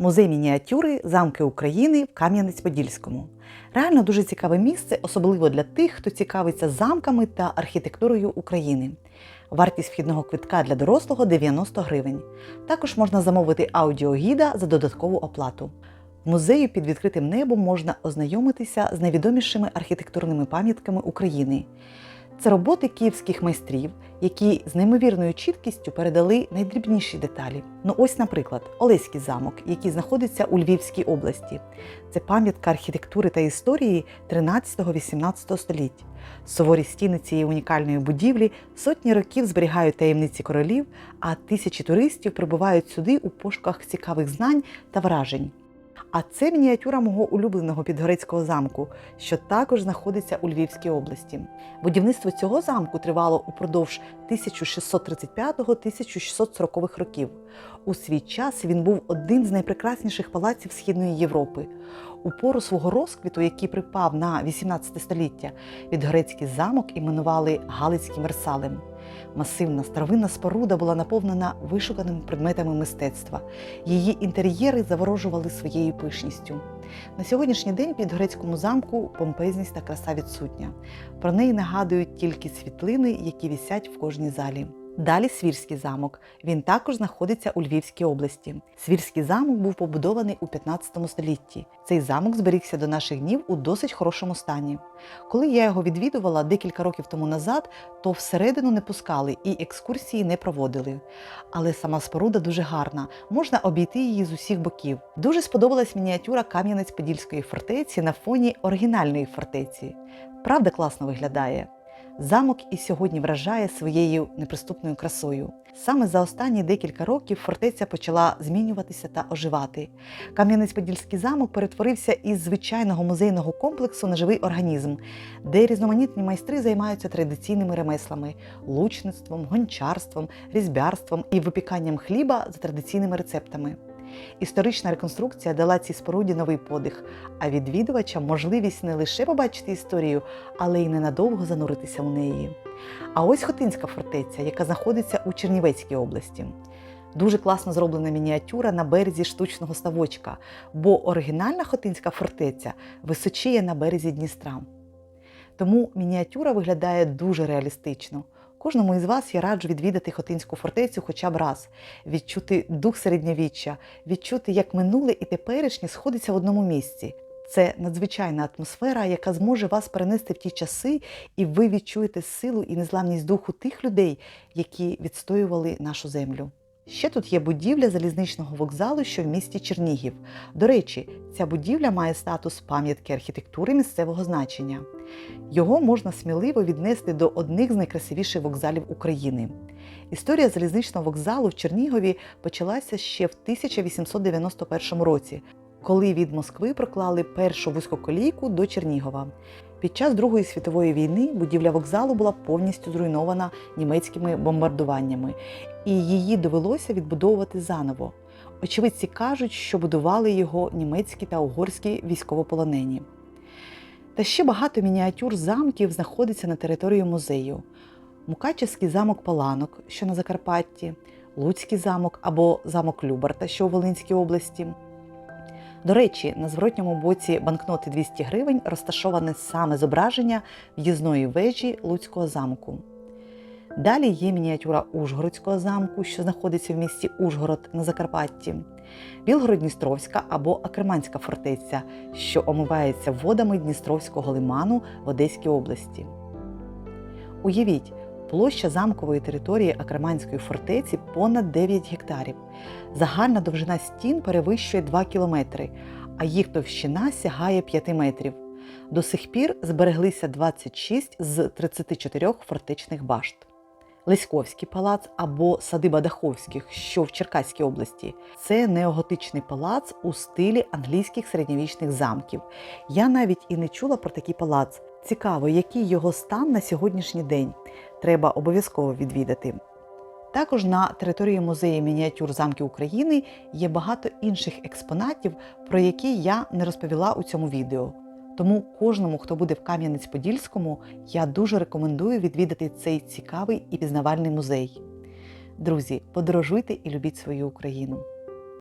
Музей мініатюри Замки України в Кам'янець-Подільському. Реально дуже цікаве місце, особливо для тих, хто цікавиться замками та архітектурою України. Вартість вхідного квитка для дорослого 90 гривень. Також можна замовити аудіогіда за додаткову оплату. В музеї під відкритим небом можна ознайомитися з найвідомішими архітектурними пам'ятками України. Це роботи київських майстрів, які з неймовірною чіткістю передали найдрібніші деталі. Ну ось, наприклад, Олеський замок, який знаходиться у Львівській області. Це пам'ятка архітектури та історії 13-18 століть. Суворі стіни цієї унікальної будівлі сотні років зберігають таємниці королів, а тисячі туристів прибувають сюди у пошуках цікавих знань та вражень. А це мініатюра мого улюбленого підгорецького замку, що також знаходиться у Львівській області. Будівництво цього замку тривало упродовж 1635-1640 років. У свій час він був один з найпрекрасніших палаців Східної Європи. У пору свого розквіту, який припав на 18 століття, Підгорецький замок іменували Галицьким Версалем. Масивна старовинна споруда була наповнена вишуканими предметами мистецтва. Її інтер'єри заворожували своєю пишністю. На сьогоднішній день під Грецькому замку помпезність та краса відсутня. Про неї нагадують тільки світлини, які вісять в кожній залі. Далі Свірський замок. Він також знаходиться у Львівській області. Свірський замок був побудований у 15 столітті. Цей замок зберігся до наших днів у досить хорошому стані. Коли я його відвідувала декілька років тому назад, то всередину не пускали і екскурсії не проводили. Але сама споруда дуже гарна, можна обійти її з усіх боків. Дуже сподобалась мініатюра Кам'янець-Подільської фортеці на фоні оригінальної фортеці. Правда, класно виглядає. Замок і сьогодні вражає своєю неприступною красою. Саме за останні декілька років фортеця почала змінюватися та оживати. Кам'янець-Подільський замок перетворився із звичайного музейного комплексу на живий організм, де різноманітні майстри займаються традиційними ремеслами лучництвом, гончарством, різьбярством і випіканням хліба за традиційними рецептами. Історична реконструкція дала цій споруді новий подих, а відвідувачам можливість не лише побачити історію, але й ненадовго зануритися у неї. А ось Хотинська фортеця, яка знаходиться у Чернівецькій області. Дуже класно зроблена мініатюра на березі штучного ставочка, бо оригінальна Хотинська фортеця височіє на березі Дністра. Тому мініатюра виглядає дуже реалістично. Кожному із вас я раджу відвідати Хотинську фортецю хоча б раз, відчути дух середньовіччя, відчути, як минуле і теперішнє сходиться в одному місці. Це надзвичайна атмосфера, яка зможе вас перенести в ті часи, і ви відчуєте силу і незламність духу тих людей, які відстоювали нашу землю. Ще тут є будівля залізничного вокзалу, що в місті Чернігів. До речі, ця будівля має статус пам'ятки архітектури місцевого значення. Його можна сміливо віднести до одних з найкрасивіших вокзалів України. Історія залізничного вокзалу в Чернігові почалася ще в 1891 році, коли від Москви проклали першу вузькоколійку до Чернігова. Під час Другої світової війни будівля вокзалу була повністю зруйнована німецькими бомбардуваннями, і її довелося відбудовувати заново. Очевидці кажуть, що будували його німецькі та угорські військовополонені. Та ще багато мініатюр замків знаходиться на території музею: Мукачевський замок Паланок, що на Закарпатті, Луцький замок або замок Любарта, що у Волинській області. До речі, на зворотньому боці банкноти 200 гривень розташоване саме зображення в'їзної вежі Луцького замку. Далі є мініатюра Ужгородського замку, що знаходиться в місті Ужгород на Закарпатті, Білгород-Дністровська або Акерманська фортеця, що омивається водами Дністровського лиману в Одеській області. Уявіть, площа замкової території Акерманської фортеці понад 9 гектарів. Загальна довжина стін перевищує 2 кілометри, а їх товщина сягає 5 метрів. До сих пір збереглися 26 з 34 фортечних башт. Леськовський палац або садиба Даховських, що в Черкаській області, це неоготичний палац у стилі англійських середньовічних замків. Я навіть і не чула про такий палац. Цікаво, який його стан на сьогоднішній день. Треба обов'язково відвідати. Також на території музею мініатюр замків України є багато інших експонатів, про які я не розповіла у цьому відео. Тому кожному, хто буде в Кам'янець-Подільському, я дуже рекомендую відвідати цей цікавий і пізнавальний музей. Друзі, подорожуйте і любіть свою Україну!